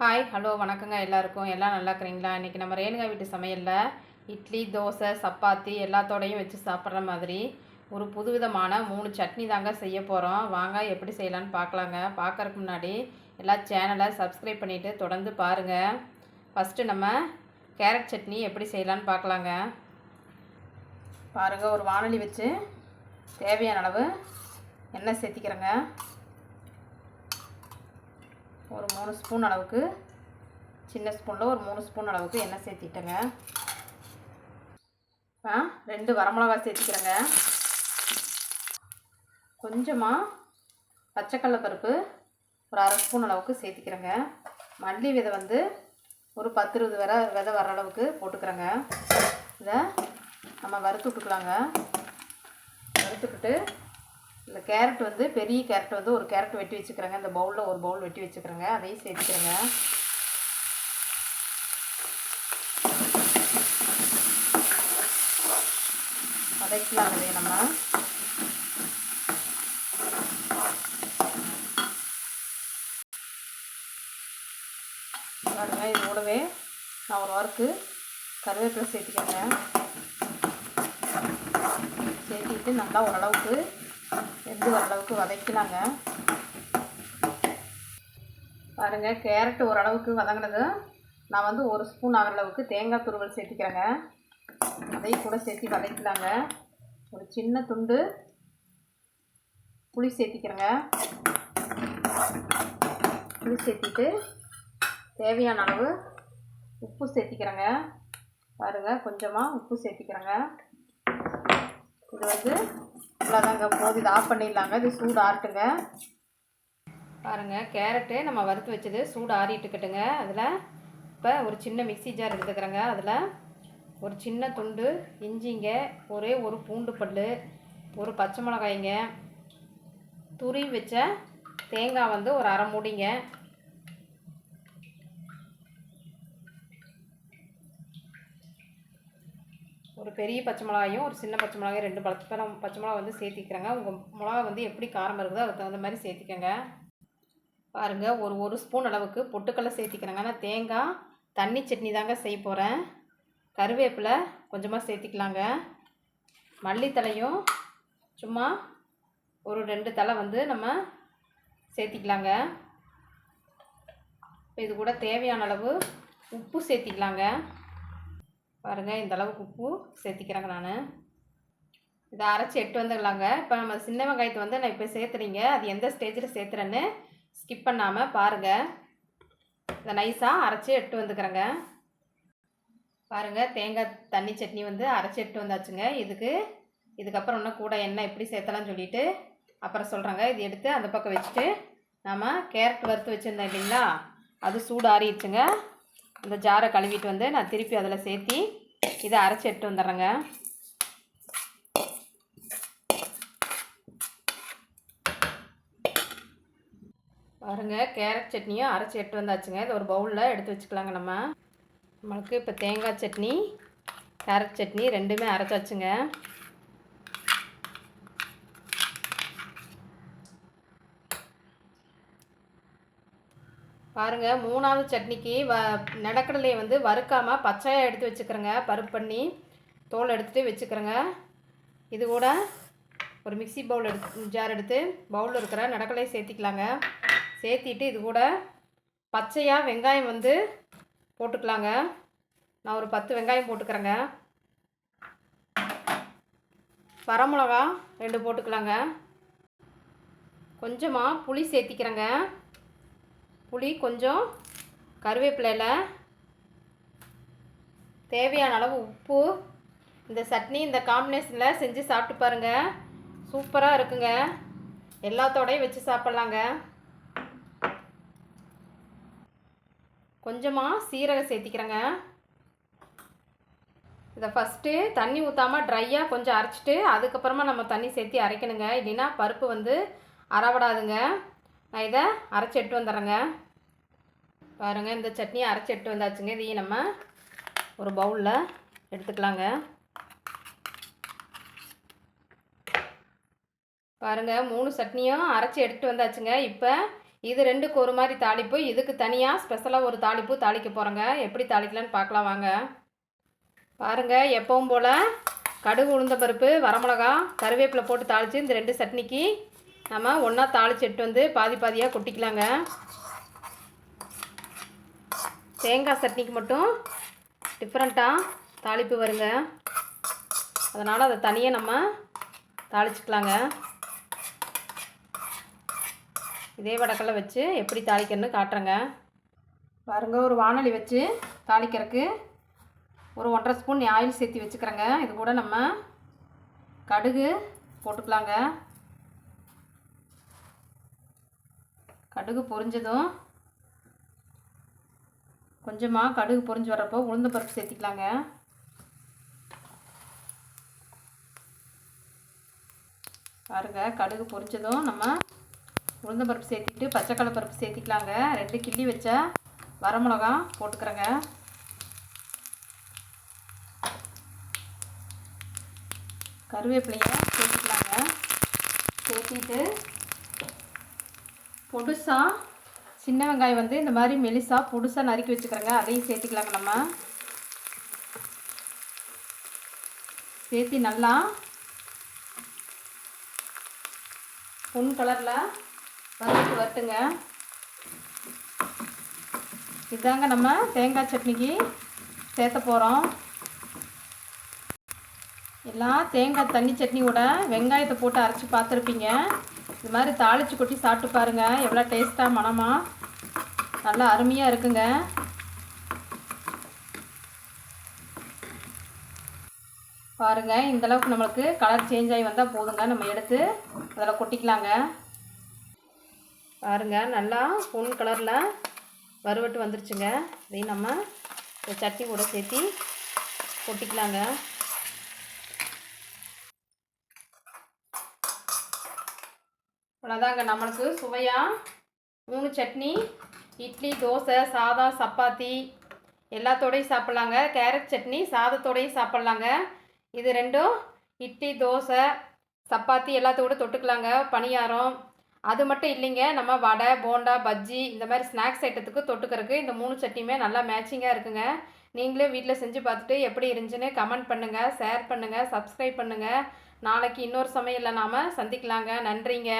Hi hello வணக்கங்க எல்லாருக்கும். எல்லாம் நல்லா இருக்கிறீங்களா? இன்றைக்கி நம்ம ரேணுகா வீட்டு சமையலில் இட்லி தோசை சப்பாத்தி எல்லாத்தோடையும் வச்சு சாப்பிட்ற மாதிரி ஒரு புதுவிதமான மூணு சட்னி தாங்க செய்ய போகிறோம் வாங்க எப்படி செய்யலான்னு பார்க்கலாங்க. பார்க்கறதுக்கு முன்னாடி எல்லா சேனலை சப்ஸ்கிரைப் பண்ணிவிட்டு தொடர்ந்து பாருங்கள் ஃபஸ்ட்டு நம்ம கேரட் சட்னி எப்படி செய்யலான்னு பார்க்கலாங்க. பாருங்கள் ஒரு வானொலி வச்சு தேவையான அளவு எண்ணெய் சேர்த்திக்கிறேங்க. ஒரு மூணு ஸ்பூன் அளவுக்கு சின்ன ஸ்பூனில் ஒரு மூணு ஸ்பூன் அளவுக்கு எண்ணெய் சேர்த்திட்டேங்க. ஆ ரெண்டு வரமிளகா சேர்த்திக்கிறேங்க. கொஞ்சமாக பச்சைக்கடல பருப்பு ஒரு அரை ஸ்பூன் அளவுக்கு சேர்த்திக்கிறேங்க. மல்லி விதை வந்து ஒரு பத்து இருபது வர விதை வர அளவுக்கு போட்டுக்கிறேங்க. இதை நம்ம வறுத்து விட்டுக்கலாங்க. வறுத்துக்கிட்டு இந்த கேரட் வந்து பெரிய கேரட் வந்து ஒரு கேரட் வெட்டி வச்சுக்கிறேங்க. இந்த பவுலில் ஒரு பவுல் வெட்டி வச்சுக்கிறேங்க. அதையும் சேர்த்துக்கிறேங்க. வதக்கலாம் அதே நம்ம. பாருங்க இது கூடவே நான் ஒரு வாரத்து கருவேப்பிலை சேர்த்துக்கிறேன் சேர்த்திட்டு நல்லா ஓரளவுக்கு வெந்து ஓரளவுக்கு வதக்கலாங்க பாருங்கள் கேரட் ஓரளவுக்கு வதங்கினது. நான் வந்து ஒரு ஸ்பூன் ஆகிற அளவுக்கு தேங்காய் துருவல் சேர்த்திக்கிறேங்க. அதையும் கூட சேர்த்து வதக்கலாங்க ஒரு சின்ன துண்டு புளி சேர்த்திக்கிறேங்க. புளி சேர்த்திட்டு தேவையான அளவு உப்பு சேர்த்திக்கிறேங்க. பாருங்கள் கொஞ்சமாக உப்பு சேர்த்திக்கிறேங்க. இது வந்து அவ்வளோதாங்க போது இது ஆஃப் பண்ணிடலாங்க. இது சூடு ஆறட்டுங்க. பாருங்கள் கேரட்டு நம்ம வறுத்து வச்சது சூடு ஆறிட்டுக்கிட்டுங்க அதில் இப்போ ஒரு சின்ன மிக்ஸி ஜார் எடுத்துக்கிறேங்க. அதில் ஒரு சின்ன துண்டு இஞ்சிங்க ஒரே ஒரு பூண்டு பல் ஒரு பச்சை மிளகாய்ங்க துருவி வச்ச தேங்காய் வந்து ஒரு அரை மூடிங்க. ஒரு பெரிய பச்சை மிளகாயும் ஒரு சின்ன பச்சை மிளகாயும் ரெண்டு பச்சை நம்ம பச்சை மிளகா வந்து சேர்த்திக்கிறேங்க. உங்கள் மிளகா வந்து எப்படி காரம் இருக்குதோ அதுக்கு தகுந்த மாதிரி சேர்த்திக்கங்க. பாருங்கள் ஒரு ஒரு ஸ்பூன் அளவுக்கு பொட்டுக்கடலை சேர்த்திக்கிறேங்க. நான் தேங்காய் தண்ணி சட்னி தாங்க செய்ய போகிறேன் கருவேப்பிலை கொஞ்சமாக சேர்த்திக்கலாங்க. மல்லித்தலையும் சும்மா ஒரு ரெண்டு தலை வந்து நம்ம சேர்த்திக்கலாங்க. இது கூட தேவையான அளவு உப்பு சேர்த்திக்கலாங்க. பாருங்கள் இந்த அளவுக்கு உப்பு சேர்த்திக்கிறேங்க நான். இதை அரைச்சி எட்டு வந்துடலாங்க. இப்போ நம்ம சின்ன வெங்காயத்தை வந்து நான் இப்போ சேர்த்துறீங்க. அது எந்த ஸ்டேஜில் சேர்த்துறேன்னு ஸ்கிப் பண்ணாமல் பாருங்கள் இதை நைஸாக அரைச்சி எட்டு வந்துக்கிறேங்க. பாருங்கள் தேங்காய் தண்ணி சட்னி வந்து அரைச்சி எட்டு வந்தாச்சுங்க. இதுக்கு இதுக்கப்புறம் இன்னும் கூட எண்ணெய் எப்படி சேர்த்தலாம்னு சொல்லிட்டு அப்புறம் சொல்கிறேங்க இது எடுத்து அந்த பக்கம் வச்சுட்டு நாம் கேரட் வறுத்து வச்சுருந்தோம் இல்லைங்களா? அது சூடு ஆறிடுச்சுங்க இந்த ஜாரை கழுவிட்டு வந்து நான் திருப்பி அதில் சேர்த்தி இதை அரைச்சி எடுத்து வந்துடுறேங்க. பாருங்க கேரட் சட்னியும் அரைச்சி எடுத்து வந்தாச்சுங்க. இது ஒரு பவுலில் எடுத்து வச்சுக்கலாங்க நம்ம. நம்மளுக்கு இப்போ தேங்காய் சட்னி கேரட் சட்னி ரெண்டுமே அரைச்சாச்சுங்க. பாருங்கள் மூணாவது சட்னிக்கு வ நடக்கடலையை வந்து வறுக்காமல் பச்சையாக எடுத்து வச்சுக்கிறேங்க. பருப்பு பண்ணி தோல் எடுத்துகிட்டு வச்சுக்கிறேங்க. இது கூட ஒரு மிக்சி பவுல் எடுத்து ஜார் எடுத்து பவுலில் இருக்கிற நடக்கலையை சேர்த்திக்கலாங்க. சேர்த்திட்டு இது கூட பச்சையாக வெங்காயம் வந்து போட்டுக்கலாங்க. நான் ஒரு பத்து வெங்காயம் போட்டுக்கிறேங்க. வரமிளகா ரெண்டு போட்டுக்கலாங்க. கொஞ்சமாக புளி சேர்த்திக்கிறேங்க. புளி கொஞ்சம் கருவேப்பிலையில். தேவையான அளவு உப்பு. இந்த சட்னி இந்த காம்பினேஷனில் செஞ்சு சாப்பிட்டு பாருங்கள் சூப்பராக இருக்குங்க. எல்லாத்தோடையும் வச்சு சாப்பிட்லாங்க. கொஞ்சமாக சீரகம் சேர்த்திக்கிறேங்க. இதை ஃபஸ்ட்டு தண்ணி ஊற்றாமல் ட்ரையாக கொஞ்சம் அரைச்சிட்டு அதுக்கப்புறமா நம்ம தண்ணி சேர்த்தி அரைக்கணுங்க. இல்லைன்னா பருப்பு வந்து அறவிடாதுங்க. நான் இதை அரைச்சி எடுத்து வந்துடுறேங்க. பாருங்கள் இந்த சட்னியை அரைச்சி எட்டு வந்தாச்சுங்க. இதையும் நம்ம ஒரு பவுலில் எடுத்துக்கலாங்க. பாருங்கள் மூணு சட்னியும் அரைச்சி எடுத்துட்டு வந்தாச்சுங்க. இப்போ இது ரெண்டுக்கு ஒரு மாதிரி தாளிப்பு. இதுக்கு தனியாக ஸ்பெஷலாக ஒரு தாளிப்பு தாளிக்க போகிறோங்க எப்படி தாளிக்கலான்னு பார்க்கலாம் வாங்க. பாருங்கள் எப்பவும் போல் கடுகு உளுந்த பருப்பு வரமிளகா கருவேப்பிலை போட்டு தாளித்து இந்த ரெண்டு சட்னிக்கு நம்ம ஒன்றா தாளிச்சு எடுத்து வந்து பாதி பாதியாக கொட்டிக்கலாங்க. தேங்காய் சட்னிக்கு மட்டும் டிஃப்ரெண்ட்டாக தாளிப்பு வருங்க. அதனால் அதை தனியாக நம்ம தாளிச்சுக்கலாங்க. இதே வடக்கல்ல வச்சு எப்படி தாளிக்கிறேன்னு காட்டுறேங்க. பாருங்க ஒரு வானொலி வச்சு தாளிக்கிறதுக்கு ஒரு ஒன்றரை ஸ்பூன் ஆயில் சேர்த்து வச்சுக்கிறேங்க. இது கூட நம்ம கடுகு போட்டுக்கலாங்க. கடுகு பொரிஞ்சதும் கொஞ்சமாக கடுகு பொரிஞ்சு வரப்போ உளுந்த பருப்பு சேர்த்திக்கலாங்க. பாருங்க கடுகு பொரிச்சதும் நம்ம உளுந்த பருப்பு சேர்த்திட்டு பச்சைக்கடலை பருப்பு சேர்த்திக்கலாங்க. ரெண்டு கிள்ளி வச்ச வரமிளகா போட்டுக்கிறேங்க. கருவேப்பிலையை சேர்த்துக்கலாங்க. சேர்த்திட்டு பொடுசாக சின்ன வெங்காயம் வந்து இந்த மாதிரி மெலிசாக பொடுசாக நறுக்கி வச்சுக்கிறேங்க. அதையும் சேர்த்துக்கலாங்க நம்ம. சேர்த்து நல்லா பொன் கலரில் வறுத்து வரட்டுங்க. இதாங்க நம்ம தேங்காய் சட்னிக்கு சேர்த்த போகிறோம் எல்லாம் தேங்காய் தண்ணி சட்னியோட வெங்காயத்தை போட்டு அரைச்சி பார்த்துருப்பீங்க. இது மாதிரி தாளித்து கொட்டி சாப்பிட்டு பாருங்கள் எவ்வளோ டேஸ்ட்டாக மணமாக நல்லா அருமையாக இருக்குங்க. பாருங்கள் இந்தளவுக்கு நம்மளுக்கு கலர் சேஞ்ச் ஆகி வந்தால் போதுங்க. நம்ம எடுத்து அதில் கொட்டிக்கலாங்க. பாருங்கள் நல்லா பொன் கலரில் வறுவட்டு வந்துருச்சுங்க. இதையும் நம்ம சட்னி கூட சேர்த்தி கொட்டிக்கலாங்க. அவ்வளோதாங்க நம்மளுக்கு சுவையாக மூணு சட்னி இட்லி தோசை சாதம் சப்பாத்தி. எல்லாத்தோடையும் சாப்பிட்லாங்க. கேரட் சட்னி சாதத்தோடையும் சாப்பிட்லாங்க. இது ரெண்டும் இட்லி தோசை சப்பாத்தி எல்லாத்தோட தொட்டுக்கலாங்க. பணியாரம். அது மட்டும் இல்லைங்க நம்ம வடை போண்டா பஜ்ஜி இந்த மாதிரி ஸ்நாக்ஸ் ஐட்டத்துக்கு தொட்டுக்கிறதுக்கு இந்த மூணு சட்னியுமே நல்லா மேட்சிங்காக இருக்குங்க. நீங்களே வீட்டில் செஞ்சு பார்த்துட்டு எப்படி இருந்துச்சுன்னு கமெண்ட் பண்ணுங்கள் ஷேர் பண்ணுங்கள் சப்ஸ்கிரைப் பண்ணுங்கள் நாளைக்கு இன்னொரு சமையலில் நாம் சந்திக்கலாங்க. நன்றிங்க.